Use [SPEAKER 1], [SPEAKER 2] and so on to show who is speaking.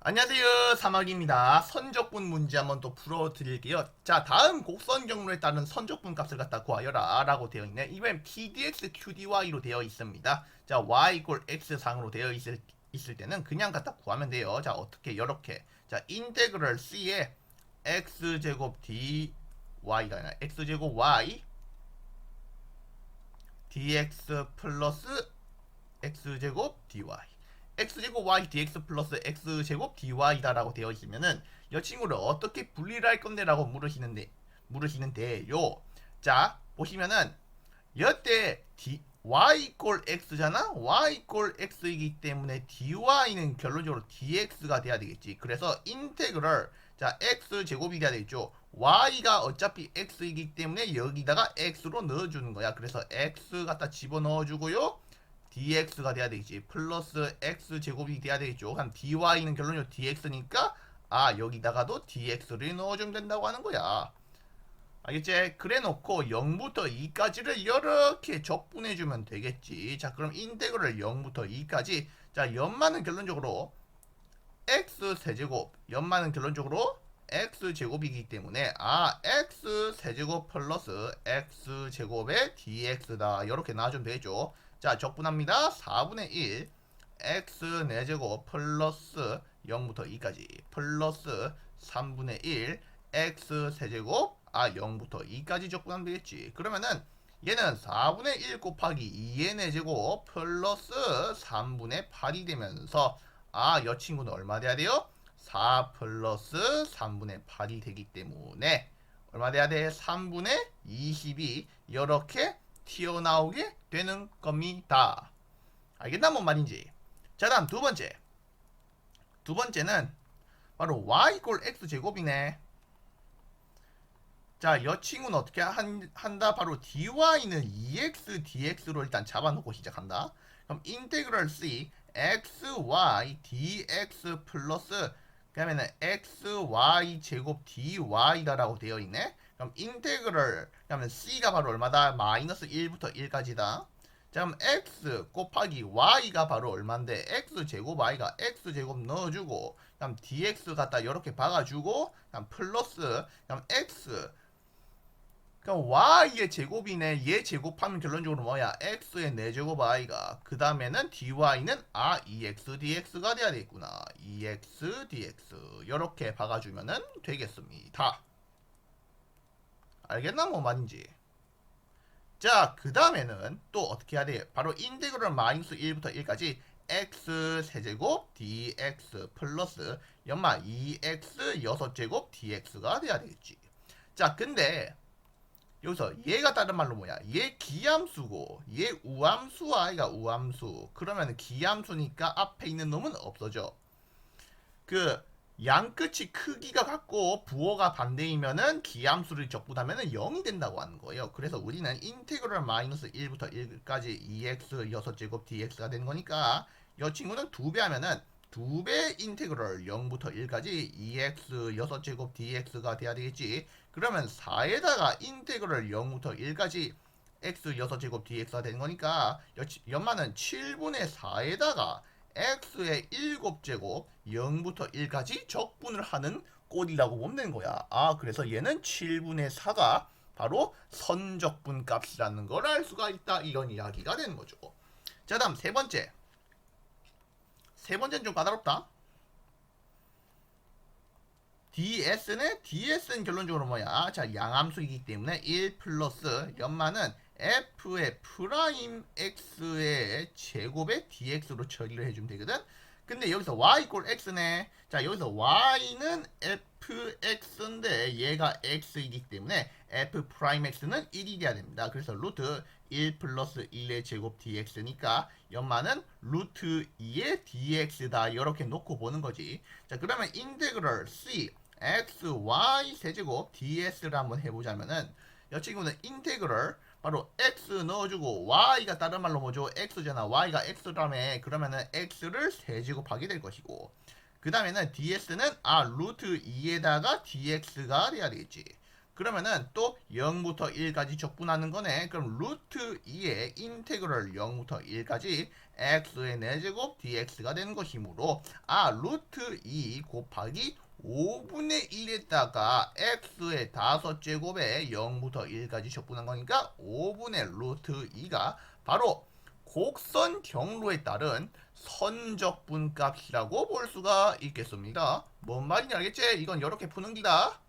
[SPEAKER 1] 안녕하세요. 사막입니다. 선적분 문제 한번 또 풀어드릴게요. 자 다음 곡선 경로에 따른 선적분 값을 갖다 구하여라 라고 되어 있네. 이번엔 pdx qdy로 되어 있습니다. 자 y 이꼴 x 상으로 되어 있을, 있을 때는 그냥 갖다 구하면 돼요. 자 어떻게? 이렇게. 자 인테그럴 c에 x제곱 dy가 아니라 x제곱 y dx 플러스 x제곱 dy x제곱 y dx 플러스 x제곱 dy다라고 되어 있으면은 이 친구를 어떻게 분리를 할 건데 라고 물으시는데 물으시는데요. 자 보시면은 여태 d y 이꼴 x잖아. y 이꼴 x이기 때문에 dy는 결론적으로 dx가 돼야 되겠지. 그래서 인테그럴 자 x 제곱이 돼야 되겠죠. y가 어차피 x이기 때문에 여기다가 x로 넣어주는 거야. 그래서 x 갖다 집어 넣어주고요. Dx가 돼야 되겠지. 플러스 x 제곱이 돼야 되겠죠. 그럼 dy는 결론적으로 dx니까 아 여기다가도 dx를 넣어주면 된다고 하는 거야. 알겠지? 그래 놓고 0부터 2까지를 이렇게 적분해 주면 되겠지. 자 그럼 인테그럴 0부터 2까지 자 연마는 결론적으로 x 세제곱 연마는 결론적으로 x 제곱이기 때문에 아 x 세제곱 플러스 x 제곱의 dx다 이렇게 나와 주면 되겠죠. 자 적분합니다. 4분의 1 x 4제곱 플러스 0부터 2까지 플러스 3분의 1 x 세제곱 아 0부터 2까지 적분하면 되겠지. 그러면은 얘는 4분의 1 곱하기 2의 4제곱 플러스 3분의 8이 되면서 아, 여 친구는 얼마 돼야 돼요? 4 플러스 3분의 8이 되기 때문에 얼마 돼야 돼? 3분의 20이 이렇게 튀어나오게 되는 겁니다. 알겠나? 뭔 말인지. 자, 다음 두 번째. 두 번째는 바로 y 이꼴 x 제곱이네. 자, 여 친구는 어떻게 한, 한다? 바로 dy는 2x dx로 일단 잡아놓고 시작한다. 그럼 인테그럴 c x y dx 플러스 그러면은 x y 제곱 dy다라고 되어 있네. 그럼 인테그럴 그러면 c가 바로 얼마다? 마이너스 1부터 1까지다. 자 그럼 x 곱하기 y가 바로 얼마인데 x 제곱 y가 x 제곱 넣어주고 그럼 dx 갖다 이렇게 박아주고 그럼 플러스 그럼 x 그럼 y의 제곱이네. 얘 제곱하면 결론적으로 뭐야? x의 4제곱 y가 그 다음에는 dy는 아 2x dx가 돼야 되겠구나. 2x dx 이렇게 박아주면은 되겠습니다. 알겠나 뭐 말인지. 자, 그 다음에는 또 어떻게 해야 돼? 바로 인테그럴 마이너스 1부터 1까지 x 세제곱 dx 플러스 연마 2x 6제곱 dx가 돼야 되겠지. 자, 근데 여기서 얘가 다른 말로 뭐야? 얘 기함수고 얘 우함수 아이가 우함수. 그러면 기함수니까 앞에 있는 놈은 없어져. 그 양끝이 크기가 같고 부호가 반대이면은 기함수를 적분하면은 0이 된다고 하는 거예요. 그래서 우리는 인테그럴 마이너스 1부터 1까지 2x 6제곱 dx가 되는 거니까 이 친구는 두 배 하면은 두 배 인테그럴 0부터 1까지 2x 6제곱 dx가 돼야 되겠지. 그러면 4에다가 인테그럴 0부터 1까지 x 6제곱 dx가 되는 거니까 연마는 7분의 4에다가 x의 7제곱 0부터 1까지 적분을 하는 꼴이라고 보면 되는 거야. 아, 그래서 얘는 7분의 4가 바로 선적분 값이라는 걸 알 수가 있다. 이런 이야기가 되는 거죠. 자, 다음 세 번째. 세 번째는 좀 까다롭다. ds는 ds는 결론적으로 뭐야? 자, 양함수이기 때문에 1 플러스 연마는 f의 프라임 x의 제곱에 dx로 처리를 해주면 되거든. 근데 여기서 y 이꼴 x네. 자, 여기서 y는 fx인데 얘가 x이기 때문에 f 프라임 x는 1이 돼야 됩니다. 그래서 루트 1 플러스 1의 제곱 dx니까 연마는 루트 2의 dx다. 이렇게 놓고 보는 거지. 자, 그러면 인테그럴 c x, y 세제곱 ds를 한번 해보자면은 이 친구는 인테그럴 바로 x 넣어주고 y가 다른 말로 뭐죠? x잖아. y가 x라며 그러면은 x를 세제곱하게 될 것이고 그 다음에는 ds는 아 루트 2에다가 dx가 돼야 되겠지. 그러면은 또 0부터 1까지 적분하는 거네. 그럼 루트 2의 인테그럴 0부터 1까지 x의 4제곱 dx가 되는 것이므로 아 루트 2 곱하기 5분의 1에다가 x의 5제곱에 0부터 1까지 적분한 거니까 5분의 루트 2가 바로 곡선 경로에 따른 선적분 값이라고 볼 수가 있겠습니다. 뭔 말인지 알겠지? 이건 이렇게 푸는 기다.